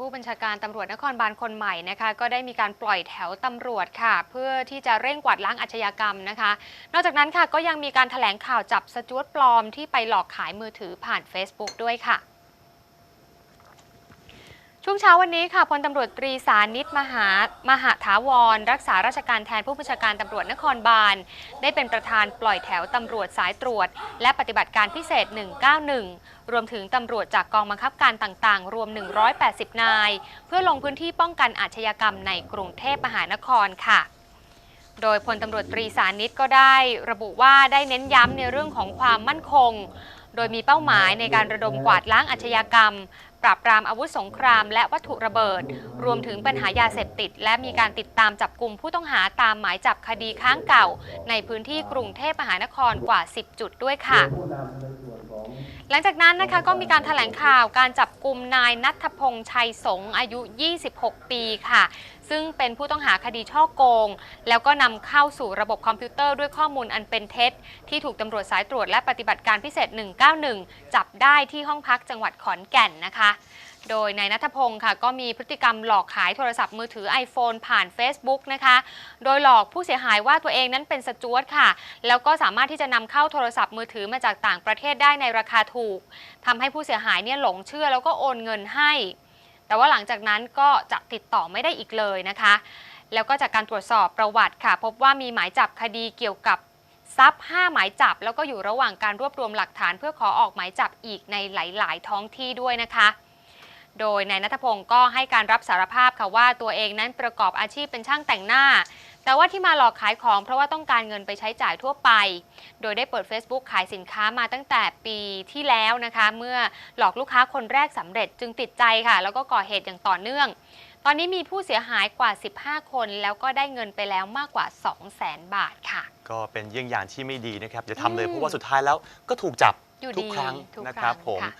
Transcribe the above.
ผู้บัญชาการตำรวจนครบาลคนใหม่นะคะ ก็ได้มีการปล่อยแถวตำรวจค่ะ เพื่อที่จะเร่งกวาดล้างอาชญากรรมนะคะ นอกจากนั้นค่ะก็ยังมีการถแถลงข่าวจับสจวตปลอมที่ไปหลอกขายมือถือผ่าน Facebook ด้วยค่ะ ช่วงเช้าวันนี้ค่ะพลตำรวจตรีสานิตมหามหาถาวร รักษาราชการแทนผู้บัญชาการตำรวจนครบาล ได้เป็นประธานปล่อยแถวตำรวจสายตรวจ และปฏิบัติการพิเศษ 191 รวมถึงตำรวจจากกองบังคับการต่างๆ รวม 180 นาย เพื่อลงพื้นที่ป้องกันอาชญากรรมในกรุงเทพมหานครค่ะโดยพลตำรวจตรีสานิตก็ได้ระบุว่าได้เน้นย้ำในเรื่องของความมั่นคง โดยมีเป้าหมายในการระดมกวาดล้างอาชญากรรม ปราบปรามอาวุธสงคราม และวัตถุระเบิด รวมถึงปัญหายาเสพติด และมีการติดตามจับกลุ่มผู้ต้องหาตามหมายจับคดีค้างเก่า ในพื้นที่กรุงเทพมหานครกว่า 10 จุดด้วยค่ะ หลังจากนั้นนะคะก็มีการถแถลงข่าวการจับกลุ่มนายนัทพงษ์ชัยสงฆ์อายุ 26 ปีค่ะ ซึ่งเป็นผู้ต้องหาคดีช่อโกง แล้วก็นำเข้าสู่ระบบคอมพิวเตอร์ด้วยข้อมูลอันเป็นเท็จ ที่ถูกตำรวจสายตรวจและปฏิบัติการพิเศษ 191 จับได้ที่ห้องพักจังหวัดขอนแก่นนะคะ โดยนายนัทพงศ์ค่ะก็มีพฤติกรรมหลอกขายโทรศัพท์มือถือ iPhone ผ่าน Facebook นะคะ โดยหลอกผู้เสียหายว่าตัวเองนั้นเป็นสจวตค่ะ แล้วก็สามารถที่จะนำเข้าโทรศัพท์มือถือมาจากต่างประเทศได้ในราคาถูกทำให้ผู้เสียหายเนี่ยหลงเชื่อแล้วก็โอนเงินให้ แต่ว่าหลังจากนั้นก็จะติดต่อไม่ได้อีกเลยนะคะ แล้วก็จากการตรวจสอบประวัติค่ะ พบว่ามีหมายจับคดีเกี่ยวกับทรัพย์5หมายจับ แล้วก็อยู่ระหว่างการรวบรวมหลักฐานเพื่อขอออกหมายจับอีกในหลาย ๆ ท้องที่ด้วยนะคะ โดยนายนัทพงศ์ก็ให้การรับสารภาพค่ะว่าตัวเองนั้นประกอบอาชีพเป็นช่างแต่งหน้า แต่ว่าที่มาหลอกขายของเพราะว่าต้องการเงินไปใช้จ่ายทั่วไป โดยได้เปิด Facebook ขายสินค้ามาตั้งแต่ปีที่แล้วนะคะ เมื่อหลอกลูกค้าคนแรกสำเร็จจึงติดใจค่ะ แล้วก็ก่อเหตุอย่างต่อเนื่อง ตอนนี้มีผู้เสียหายกว่า 15 คน แล้วก็ได้เงินไปแล้วมากกว่า 200,000 บาทค่ะ ก็เป็นเยี่ยงอย่างที่ไม่ดีนะครับอย่าทำเลยอืมเพราะว่าสุดท้ายแล้วก็ถูกจับอยู่ทุกดีครั้งทุกนะคครัรั้บงผม ค่ะ